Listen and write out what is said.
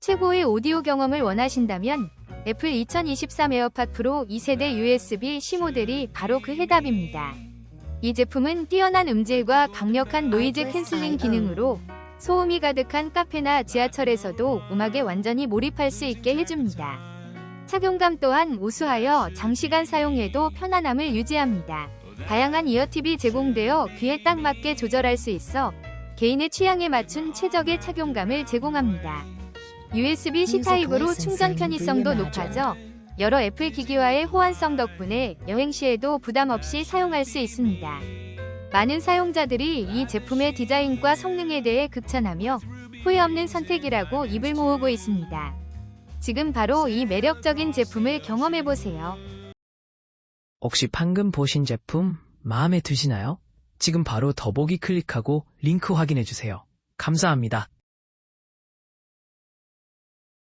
최고의 오디오 경험을 원하신다면 애플 2023 에어팟 프로 2세대 USB-C 모델이 바로 그 해답입니다. 이 제품은 뛰어난 음질과 강력한 노이즈 캔슬링 기능으로 소음이 가득한 카페나 지하철에서도 음악에 완전히 몰입할 수 있게 해줍니다. 착용감 또한 우수하여 장시간 사용해도 편안함을 유지합니다. 다양한 이어팁이 제공되어 귀에 딱 맞게 조절할 수 있어 개인의 취향에 맞춘 최적의 착용감을 제공합니다. USB-C 타입으로 충전 편의성도 높아져 여러 애플 기기와의 호환성 덕분에 여행 시에도 부담 없이 사용할 수 있습니다. 많은 사용자들이 이 제품의 디자인과 성능에 대해 극찬하며 후회 없는 선택이라고 입을 모으고 있습니다. 지금 바로 이 매력적인 제품을 경험해보세요. 혹시 방금 보신 제품 마음에 드시나요? 지금 바로 더보기 클릭하고 링크 확인해주세요. 감사합니다.